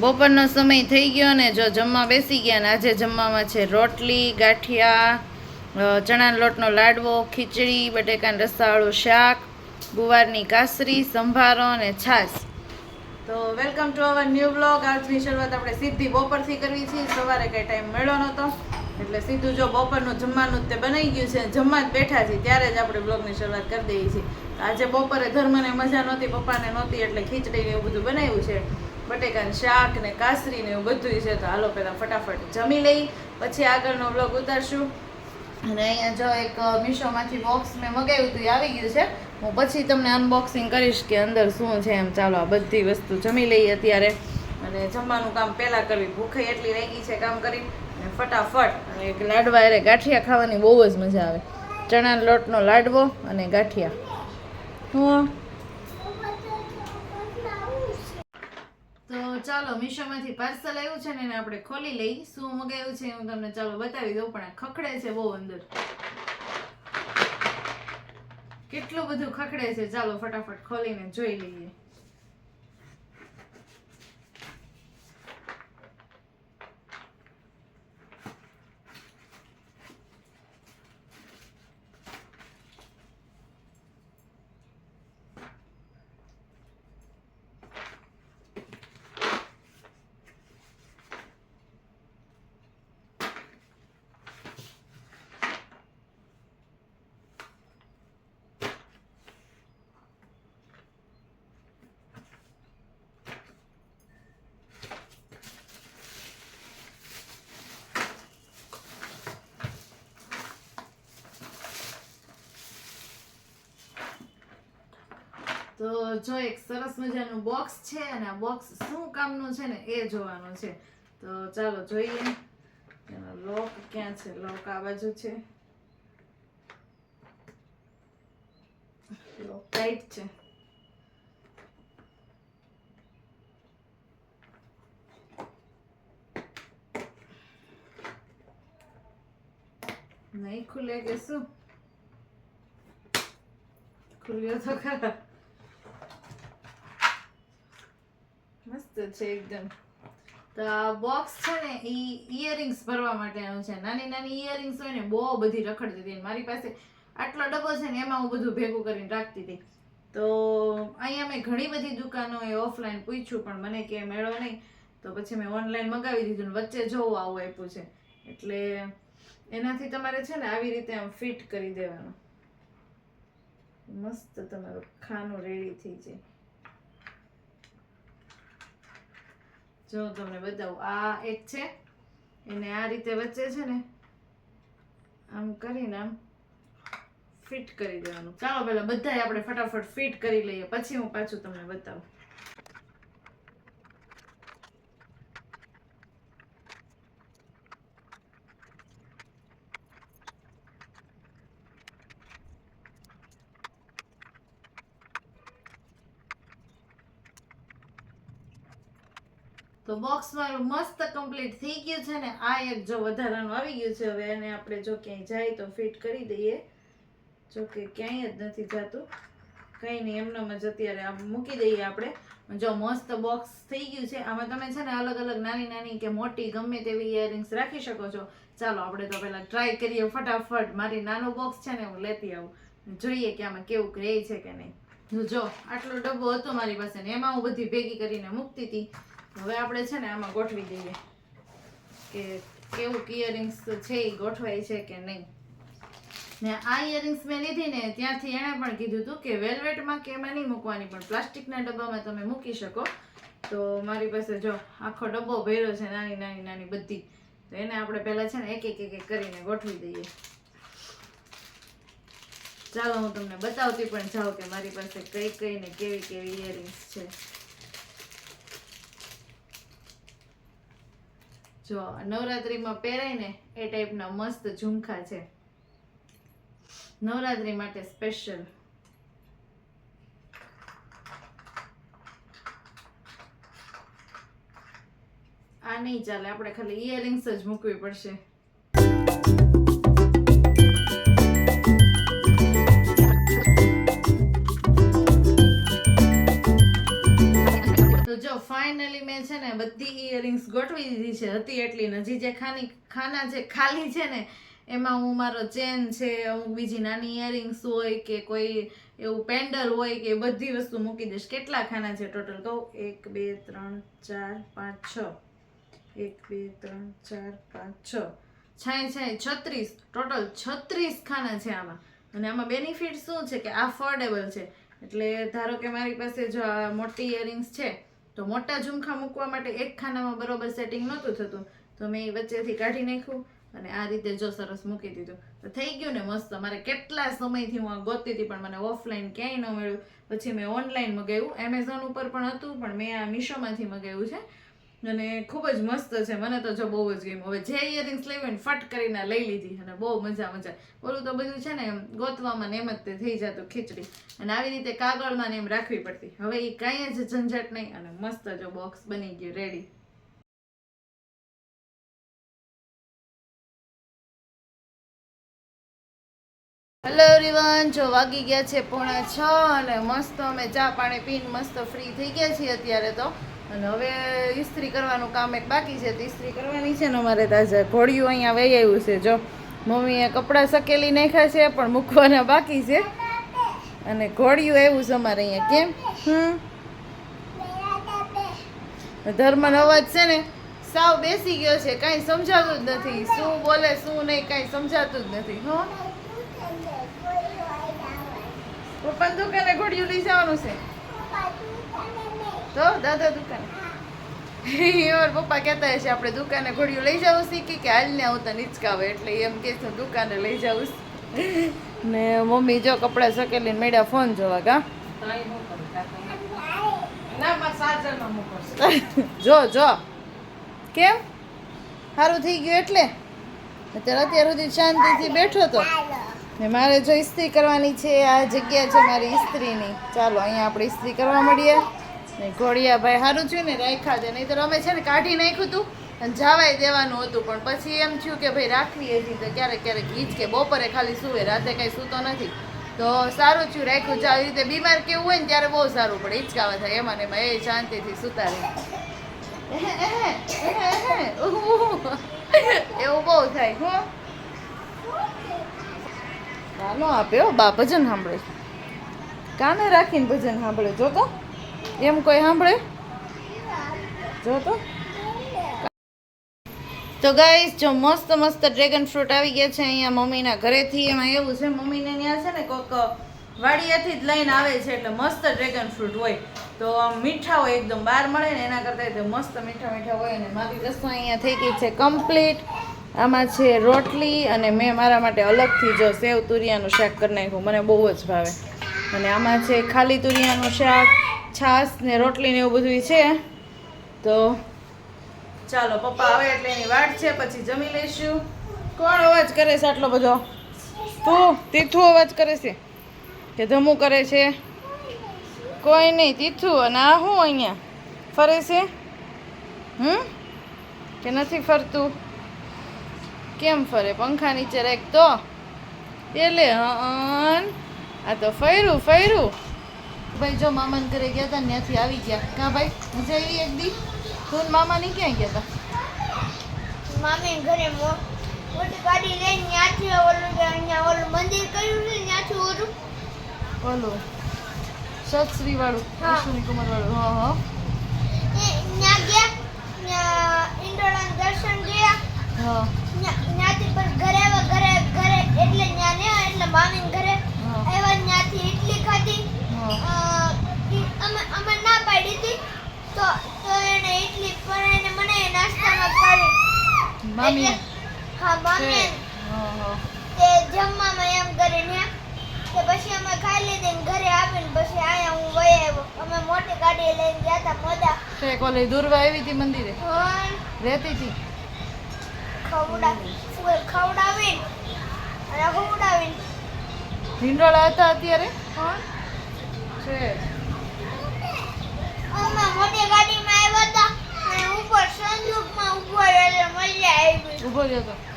બપોરનો સમય થઈ ગયો ને જો જમવા બેસી ગયા ને આજે જમવામાં છે રોટલી, ગાંઠિયા ચણાના લોટનો લાડવો, ખીચડી, બટેકાના રસાવાળું શાક, ગુવારની કાસરી, સંભારો અને છાશ. તો welcome to our new blog. આજની શરૂઆત આપણે સીધી બપોરથી કરવી છે. સવારે કંઈ ટાઈમ મળ્યો નહોતો. એટલે સીધું જો બપોરનું જમવાનું જ તે બનાવી ગયું છે. જમવા જ બેઠા છીએ. ત્યારે જ આપણે બ્લોગની શરૂઆત કરી દઈએ છીએ. આજે બપોરે ધર્મને મજા નહોતી, પપ્પાને નહોતી, એટલે ખીચડી એવું બધું બનાવ્યું છે. બટેકાનું શાક ને કાસરી ને એવું બધું છે, તો હાલો પહેલાં ફટાફટ જમી લઈ. પછી આગળનો બ્લોગ ઉતારશું. અને અહીંયા જો એક મીશોમાંથી બોક્સ મેં મગાવ્યું હતું, એ આવી ગયું છે. હું પછી તમને અનબોક્સિંગ કરીશ કે અંદર શું છે એમ. ચાલો, આ બધી વસ્તુ જમી લઈએ અત્યારે. અને જમવાનું કામ પહેલાં કરવી. ભૂખે એટલી રહી ગઈ છે કામ કરી. અને ફટાફટ, અને એક લાડવા અરે ગાંઠિયા ખાવાની બહુ જ મજા આવે. ચણાના લોટનો લાડવો અને ગાંઠિયા. હું. ચાલો મીશોમાંથી પાર્સલ આવ્યું છે ને એને આપણે ખોલી લઈ. શું મગાવ્યું છે હું તમને ચાલો બતાવી દઉં, પણ આ ખખડે છે બહુ અંદર. કેટલું બધું ખખડે છે? ચાલો ફટાફટ ખોલીને જોઈ લઈએ. તો જો એક સરસ મજાનું બોક્સ છે અને આ બોક્સ શું કામનું છે ને એ જોવાનું છે. તો ચાલો જોઈએ. લોક ક્યાં છે? લોક આ બાજુ છે. લોક ટાઈટ છે. નહીં ખુલે કે શું? ખુલ્યો તો ખરા. મસ્ત એકદમ. તો આ બોક્સ છે ને, એ ઇયરિંગ્સ ભરવા માટેનું છે. નાની નાની ઇયરિંગ્સ હોય ને, બહુ બધી રખડતી હતી. મારી પાસે આટલો ડબ્બો છે ને, એમાં હું બધું ભેગું કરીને રાખતી હતી. તો અહીંયા મેં ઘણી બધી દુકાનોએ ઓફલાઈન પૂછ્યું, પણ મને કે મેળો નહીં. તો પછી મેં ઓનલાઈન મંગાવી દીધું ને, વચ્ચે જોવું આવું આપ્યું છે. એટલે એનાથી તમારે છે ને, આવી રીતે આમ ફિટ કરી દેવાનું. મસ્ત તમારું ખાનું રેડી થઈ જાય. જો તમને બતાવું, આ એક છે. એને આ રીતે વચ્ચે છે ને, આમ કરીને આમ ફિટ કરી દેવાનું. ચાલો, પેલા બધાય આપણે ફટાફટ ફિટ કરી લઈએ. પછી હું પાછું તમને બતાવું. તો બોક્સ મારું મસ્ત કમ્પ્લીટ થઈ ગયું છે ને આ એક જો વધારાનું આવી ગયું છે, હવે એને આપણે જો ક્યાંય જાય તો ફિટ કરી દઈએ. જો કે ક્યાંય જ નથી જતું. કંઈ નહીં એમનામ જ અત્યારે મૂકી દઈએ આપણે. જો મસ્ત બોક્સ થઈ ગયું છે. આમાં તમે છે ને અલગ અલગ નાની નાની કે મોટી ગમે તેવી ઇયરિંગ્સ રાખી શકો છો. ચાલો, આપણે તો પહેલાં ટ્રાય કરીએ ફટાફટ. મારી નાનો બોક્સ છે ને, હું લેતી આવું. જોઈએ કે આમાં કેવું રહે છે કે નહીં. જો, આટલો ડબ્બો હતો મારી પાસે ને, એમાં હું બધી ભેગી કરીને મૂકતી હતી. હવે આપણે છે ને આમાં ગોઠવી દઈએ કે કેવું ઇયરિંગ્સ છે એ ગોઠવાય છે કે નહીં. ને આ ઇયરિંગ્સ મેં લીધી ને ત્યાંથી એણે પણ કીધું હતું કે વેલ્વેટમાં કે એમાં નહીં મૂકવાની, પણ પ્લાસ્ટિકના ડબ્બામાં તમે મૂકી શકો. તો મારી પાસે જો આખો ડબ્બો ભર્યો છે, નાની નાની નાની બધી. તો એને આપણે પહેલાં છે ને એક એક એક કરીને ગોઠવી દઈએ. ચાલો હું તમને બતાવતી પણ જાઉં કે મારી પાસે કઈ કઈ ને કેવી કેવી ઇયરિંગ્સ છે. જો, નવરાત્રીમાં પહેરાય ને એ ટાઈપના મસ્ત ઝુમખા છે. નવરાત્રી માટે સ્પેશિયલ આ નહીં ચાલે, આપણે ખાલી ઇયરિંગ્સ જ મૂકવી પડશે. ગોઠવી દીધી છે હતી એટલી ને હજી જે ખાની ખાના જે ખાલી છે ને, એમાં હું મારો ચેન છે, અમુક બીજી નાની ઇયરિંગ્સ હોય કે કોઈ એવું પેન્ડલ હોય કે બધી વસ્તુ મૂકી દઈશ. કેટલા ખાના છે ટોટલ કહું? એક, બે, ત્રણ, ચાર, પાંચ, છ. એક, બે, ત્રણ, ચાર, પાંચ, છ. છાય છાય, છત્રીસ. ટોટલ છત્રીસ ખાના છે આમાં. અને આમાં બેનિફિટ શું છે કે અફોર્ડેબલ છે. એટલે ધારો કે મારી પાસે જો મોટી ઇયરિંગ્સ છે તો મોટા ઝુમખા મૂકવા માટે એક ખાનામાં બરોબર સેટિંગ નહોતું થતું. તો મેં એ વચ્ચેથી કાઢી નાખ્યું અને આ રીતે જો સરસ મૂકી દીધું. તો થઈ ગયું ને મસ્ત. મારે કેટલા સમયથી હું આ ગોતતી હતી પણ મને ઓફલાઈન ક્યાંય ન મળ્યું. પછી મેં ઓનલાઈન મગાવ્યું. એમેઝોન ઉપર પણ હતું, પણ મેં આ મીશોમાંથી મગાવ્યું છે. અને ખૂબ જ મસ્ત છે. મને તો જો બહુ જ ગમ્યું. હવે જે ઇયરિંગ્સ લેવી ફટ કરીને લઈ લીધી અને બહુ મજા મજા. ઓલું તો બધું છે ને એમ ગોતવામાં ને એમ જ તે થઈ જતું ખીચડી. અને આવી રીતે કાગળમાં ને એમ રાખવી પડતી. હવે એ કાંઈ જ ઝંઝટ નહીં અને મસ્ત જો બોક્સ બની ગયું રેડી હેલો એવરીવન જો વાગી ગયા છે પોણા છ અને મસ્ત અમે ચા પાણી પીને મસ્ત ફ્રી થઈ ગયા છીએ અત્યારે તો. અને હવે ઇસ્ત્રી કરવાનું કામ એક બાકી છે, તો ઇસ્ત્રી કરવાની છે ને અમારે તાજા ઘોડિયું અહીંયા વહી આવ્યું છે. જો, મમ્મીએ કપડાં સકેલી નાખ્યા છે, પણ મૂકવાના બાકી છે. અને ઘોડિયું આવ્યું છે અમારે અહીંયા, કેમ? હમ? ધર્મનો અવાજ છે ને, સાવ બેસી ગયો છે, કાંઈ સમજાતું જ નથી. શું બોલે, શું નહીં, કાંઈ સમજાતું જ નથી, હો. પપ્પાની દુકાને ઘોડિયું લઈ જવાનું છે. તો દાદા દુકાને. ઓર પપ્પા કહેતા હશે આપણે દુકાને ઘોડિયું લઈ જવું શીખી કે હાલને આવતા નીચકાવે. એટલે એમ કે છે દુકાને લઈ જવું ને મમ્મી જો કપડાં સકેલીને મેળ્યા ફોન જોવા કા? જો જો. કેમ? સારું થઈ ગયું એટલે? અત્યારે અત્યાર સુધી શાંતિથી બેઠો તો? ને મારે જો ઇસ્ત્રી કરવાની છે આ જગ્યા છે મારી ઇસ્ત્રીની ચાલો અહીંયા આપણે ઇસ્ત્રી કરવા મળીએ. ઘોડિયા ભાઈ સારું થયું ને, રાખ્યા છે. નહીં તો અમે છે ને, કાઢી નાખ્યું હતું અને જવાય દેવાનું હતું. પણ પછી એમ થયું કે ભાઈ રાખવી હતી તો ક્યારેક ક્યારેક ઈજ કે બપોરે ખાલી સુવે, રાતે કાંઈ સૂતો નથી. તો સારું થયું, રાખ્યું. છે આવી રીતે બીમાર કેવું હોય ને ત્યારે બહુ સારું પડે. હિંચકાવા થાય. એમાં ને એ શાંતિથી સુતા રહે. એવું બહુ થાય, હો. કાનો આપ્યો બા ભજન સાંભળે કાને રાખીને ભજન સાંભળે જો તો. એમ કોઈ સાંભળે? જો તો. તો જો મસ્ત મસ્ત ડ્રેગન ફ્રૂટ આવી ગયા છે અહીંયા મમ્મીના ઘરેથી. એમાં એવું છે, મમ્મીને ત્યાં છે ને કોઈક વાડિયાથી જ લઈને આવે છે એટલે મસ્ત ડ્રેગન ફ્રૂટ હોય. તો આમ મીઠા હોય, એકદમ બહાર મળે ને એના કરતાં તો મસ્ત મીઠા મીઠા હોય અને મારી રસોઈ અહીંયા થઈ ગઈ છે કમ્પ્લીટ આમાં છે રોટલી અને મેં મારા માટે અલગથી જો સેવ તુરિયાનું શાક કરી નાખ્યું. મને બહુ જ ભાવે. અને આમાં છે ખાલી તુરિયાનું શાક છાશ ને રોટલી ને એવું બધું છે. તો ચાલો, પપ્પા આવે એટલે એની વાટ છે, પછી જમી લઈશું. કોણ અવાજ કરે છે આટલો બધો? તું, તીથું અવાજ કરે છે? કે ધમું કરે છે? કોઈ નહીં, તીથું અને આ હું અહીંયા? ફરે છે? હમ? કે નથી ફરતું? કેમ ફરે? પંખા નીચે રાખ તો. એટલે હન આ તો ફર્યું ફર્યું. ભાઈ જો મામાને ઘરે ગયા હતા ત્યાંથી આવી ગયા. કા ભાઈ મજા આવી એક દી? તું મામા મામાની ક્યાં ગયા હતા મામી ઘરે મોટી ગાડી લઈને ત્યાંથી ઓલું અહીંયા ઓલું મંદિર કર્યું છે ત્યાંથી ઓલું. ઓલું. સત્શ્રી વાળું. અશ્વિની કુમાર વાળું હા. હા ત્યાં ગયા ઈંડોળાના દર્શન ગયા હા. ત્યાંથી પણ ઘરે આવ્યા ઘરે ઘરે એટલે ત્યાં ને એટલે મામી ઘરે આવ્યા ત્યાંથી ઇડલી ખાધી. અમે ના પાડી હતી તો તો એને ઇડલી પણ એને મને નાસ્તામાં પાડી મામી હા મામી હા. હા તે જમવામાં એમ કરીને પછી અમે ખાઈ લીધી ને ઘરે આવીને પછી આયા હું આવ્યો. અમે મોટી ગાડી લઈને ગયા હતા મોદા તે કોલે દુર્વા આવી હતી મંદિરે? હન રહેતી હતી? ખવડા ખવડાવીને? અને ખવડાવીને. ભીંડોળા હતા અત્યારે? હન છે. મોટી ગાડીમાં આવ્યા હતા અને ઉપર સંદૂકમાં ઊભો રહ્યો મજા આવી ઊભો રહ્યો હતો